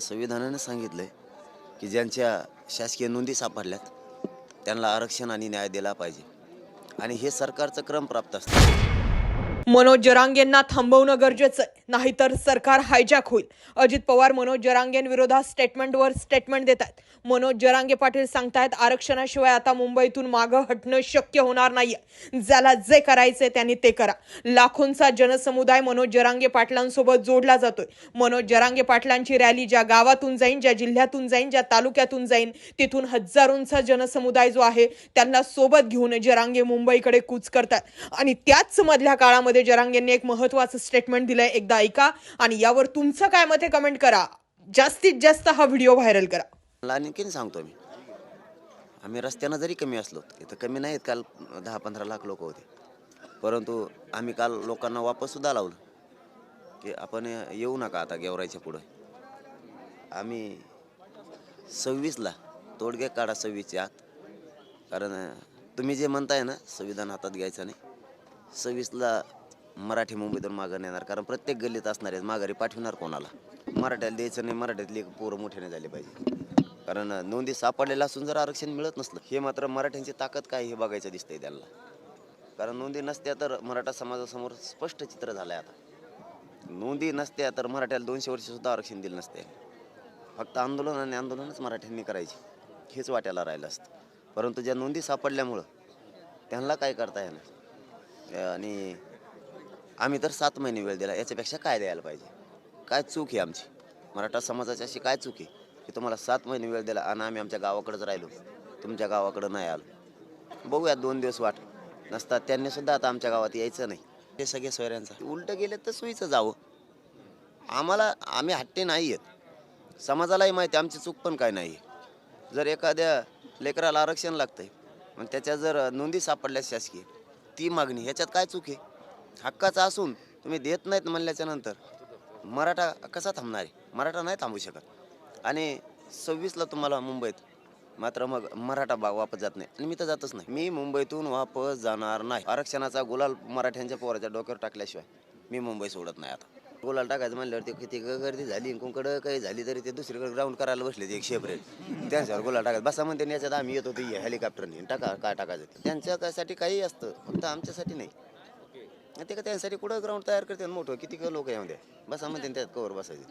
संविधानानं सांगितलं आहे की ज्यांच्या शासकीय नोंदी सापडल्यात त्यांना आरक्षण आणि न्याय दिला पाहिजे. आणि हे सरकारचं क्रम प्राप्त असतं. मनोज जरांगेंना थांबवणं गरजेचं आहे. नाहीतर सरकार हायजॅक होईल. अजित पवार मनोज जरांगेंविरोधात स्टेटमेंटवर स्टेटमेंट देत आहेत. मनोज जरांगे पाटील सांगतायत आरक्षणाशिवाय आता मुंबईतून मागं हटणं शक्य होणार नाहीये. ज्याला जे करायचे त्यांनी ते करा. लाखोंचा जनसमुदाय मनोज जरांगे पाटलांसोबत जोडला जातोय. मनोज जरांगे पाटलांची रॅली ज्या गावातून जाईन ज्या जिल्ह्यातून जाईन ज्या तालुक्यातून जाईन तिथून हजारोंचा जनसमुदाय जो आहे त्यांना सोबत घेऊन जरांगे मुंबईकडे कूच करतात आणि त्याच मधल्या काळामध्ये जरांग यांनी एक महत्वाचं स्टेटमेंट दिलंय एकदा ऐका. आणि यावर तुमचं काय मत आहे कमेंट करा. जास्तीत जास्त हा व्हिडिओ व्हायरल करा. आणखीन सांगतो मी. आम्ही रस्त्यानं जरी कमी असलो इथं कमी नाहीत काल दहा पंधरा लाख लोक होते. परंतु आम्ही काल लोकांना वापससुद्धा लावलं. की आपण येऊ नका आता गेवरायच्या पुढं. आम्ही सव्वीसला तोडगे काढा सव्वीसच्या आत. कारण तुम्ही जे म्हणताय ना संविधान हातात घ्यायचं नाही. सव्वीसला मराठी मुंबईतून मागं नेणार. कारण प्रत्येक गल्लीत असणार आहेत. माघारी पाठवणार कोणाला? मराठ्याला द्यायचं नाही मराठ्यातली पोरं मोठ्याने झाले पाहिजे. कारण नोंदी सापडलेलं असून जर आरक्षण मिळत नसलं हे मात्र मराठ्यांची ताकद काय हे बघायचं दिसतंय त्यांना. कारण नोंदी नसत्या तर मराठा समाजासमोर स्पष्ट चित्र झालं आहे आता. नोंदी नसत्या तर मराठ्याला दोनशे वर्षसुद्धा आरक्षण दिलं नसते फक्त आंदोलन आणि आंदोलनच मराठ्यांनी करायचे. हेच वाट्याला राहिलं असतं. परंतु ज्या नोंदी सापडल्यामुळं त्यांना काय करता येणार? आणि आम्ही तर सात महिने वेळ दिला याच्यापेक्षा काय द्यायला पाहिजे? काय चूक आहे आमची? मराठा समाजाची अशी काय चूक आहे की तुम्हाला सात महिने वेळ दिला आणि आम्ही आमच्या गावाकडेच राहिलो? तुमच्या गावाकडं नाही आलो. बघूया दोन दिवस वाट. नसतात त्यांनी सुद्धा आता आमच्या गावात यायचं नाही. हे सगळे सोयऱ्यांचं. उलटं गेले तर सोयीचं जावं. आम्हाला आम्ही हट्टे नाही आहेत. समाजालाही माहिती आमची चूक पण काय नाही आहे. जर एखाद्या लेकराला आरक्षण लागतंय मग त्याच्या जर नोंदी सापडल्या शासकीय ती मागणी ह्याच्यात काय चूक आहे? हक्काचा असून तुम्ही देत नाहीत म्हणल्याच्या नंतर मराठा कसा थांबणार आहे? मराठा नाही थांबू शकत. आणि सव्वीसला तुम्हाला मुंबईत मात्र मग मराठा भाग वापस जात नाही. आणि मी तर जातच नाही. मी मुंबईतून वापस जाणार नाही. आरक्षणाचा गुलाल मराठ्यांच्या पोराच्या डोक्यावर टाकल्याशिवाय मी मुंबई सोडत नाही आता. गुलाल टाकायचं म्हणल्यावर ते किती गर्दी झाली कोणकडं काही झाली तरी ते दुसरीकडे ग्राउंड करायला बसले ते एक शेपरेल त्यांच्यावर गुलाल टाकायचं. बसा म्हणते याच्यात आम्ही येतो ते हेलिकॉप्टरने टाका काय टाकायचं त्यांच्यासाठी काही असतं. फक्त आमच्यासाठी नाही. ते का त्यांच्यासाठी कुठं ग्राउंड तयार करते मोठं? किती लोक यामध्ये बसा म्हणते त्यात कवर बसायचे.